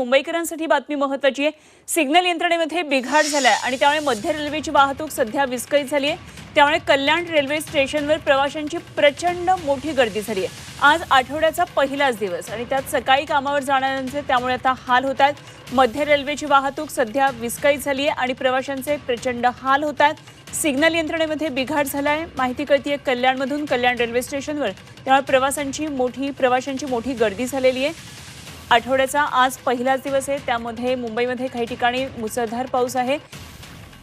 मुंबईकरांसाठी बातमी महत्वाची आहे. सिग्नल यंत्रणेमध्ये बिघाड झालाय आणि त्यामुळे मध्य रेल्वेची वाहतूक सध्या विस्कळीत झाली आहे. त्यामुळे कल्याण रेल्वे स्टेशनवर प्रवाशांची प्रचंड मोठी गर्दी झाली आहे. आज आठवड्याचा पहिलाच दिवस आणि त्यात सकाळी कामावर जाणाऱ्यांचे त्यामुळे आता हाल होत आहेत. मध्य रेल्वेची वाहतूक सध्या विस्कळीत झाली आहे आणि प्रवाशांचे प्रचंड हाल होत आहेत. सिग्नल यंत्रणेमध्ये बिघाड झाला आहे माहिती कळतीये कल्याणमधून कल्याण रेल्वे स्टेशनवर. त्यामुळे प्रवासांची मोठी प्रवाशांची मोठी गर्दी झालेली आहे. आठवड्याचा आज पहिलाच दिवस आहे. त्यामध्ये मुंबईमध्ये काही ठिकाणी मुसळधार पाऊस आहे.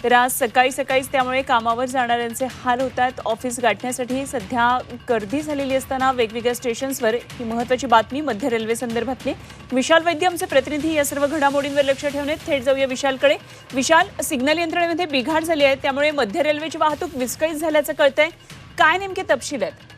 तर आज सकाळी सकाळीच त्यामुळे कामावर जाणाऱ्यांचे हाल होत आहेत ऑफिस गाठण्यासाठी सध्या गर्दी झालेली असताना वेगवेगळ्या स्टेशन्सवर ही महत्वाची बातमी मध्य रेल्वे संदर्भातली. विशाल वैद्य आमचे प्रतिनिधी या सर्व घडामोडींवर लक्ष ठेवून थेट जाऊया विशालकडे. विशाल सिग्नल यंत्रणेमध्ये बिघाड झाली आहे. त्यामुळे मध्य रेल्वेची वाहतूक विस्कळीत झाल्याचं कळतंय. काय नेमके तपशील आहेत?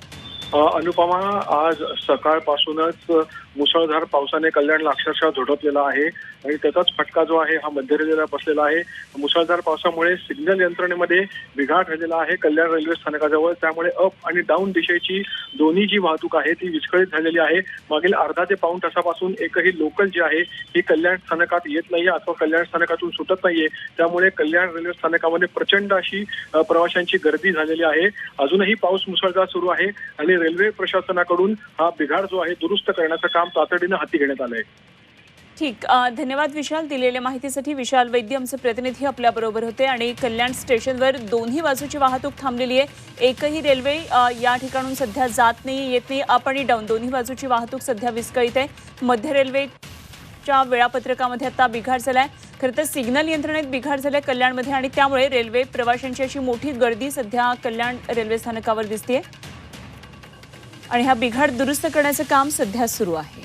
अनुपमा आज सकाळपासूनच मुसळधार पावसाने कल्याणला अक्षरशः झोडपलेला आहे आणि त्याचाच फटका जो आहे हा मध्य रेल्वेला बसलेला आहे. मुसळधार पावसामुळे सिग्नल यंत्रणेमध्ये बिघाड झालेला आहे कल्याण रेल्वे स्थानकाजवळ. त्यामुळे अप आणि डाऊन दिशेची दोन्ही जी वाहतूक आहे ती विस्कळीत झालेली आहे. मागील अर्धा ते पाऊण तासापासून एकही लोकल जी आहे ही कल्याण स्थानकात येत नाहीये अथवा कल्याण स्थानकातून सुटत नाहीये त्यामुळे कल्याण रेल्वे स्थानकामध्ये प्रचंड अशी प्रवाशांची गर्दी झालेली आहे. अजूनही पाऊस मुसळधार सुरू आहे आणि रेल्वे प्रशासनाकडून हा बिघाड जो आहे दुरुस्त करण्याचं काम तातडीनं हाती घेण्यात आलंय. ठीक धन्यवाद विशाल दिलेल्या माहितीसाठी. विशाल वैद्य आमचे प्रतिनिधी आपल्या बरोबर होते आणि कल्याण स्टेशनवर दोन्ही बाजूची वाहतूक थांबलेली आहे. एकही रेल्वे या ठिकाणून सध्या जात नाही येत नाही. अप आणि डाऊन दोन्ही बाजूची वाहतूक सध्या विस्कळीत आहे. मध्य रेल्वेच्या वेळापत्रकामध्ये आता बिघाड झालाय. खरं तर सिग्नल यंत्रणेत बिघाड झालाय कल्याणमध्ये आणि त्यामुळे रेल्वे प्रवाशांची अशी मोठी गर्दी सध्या कल्याण रेल्वे स्थानकावर दिसते आणि हा बिघाड दुरुस्त करण्याचं काम सध्या सुरू आहे.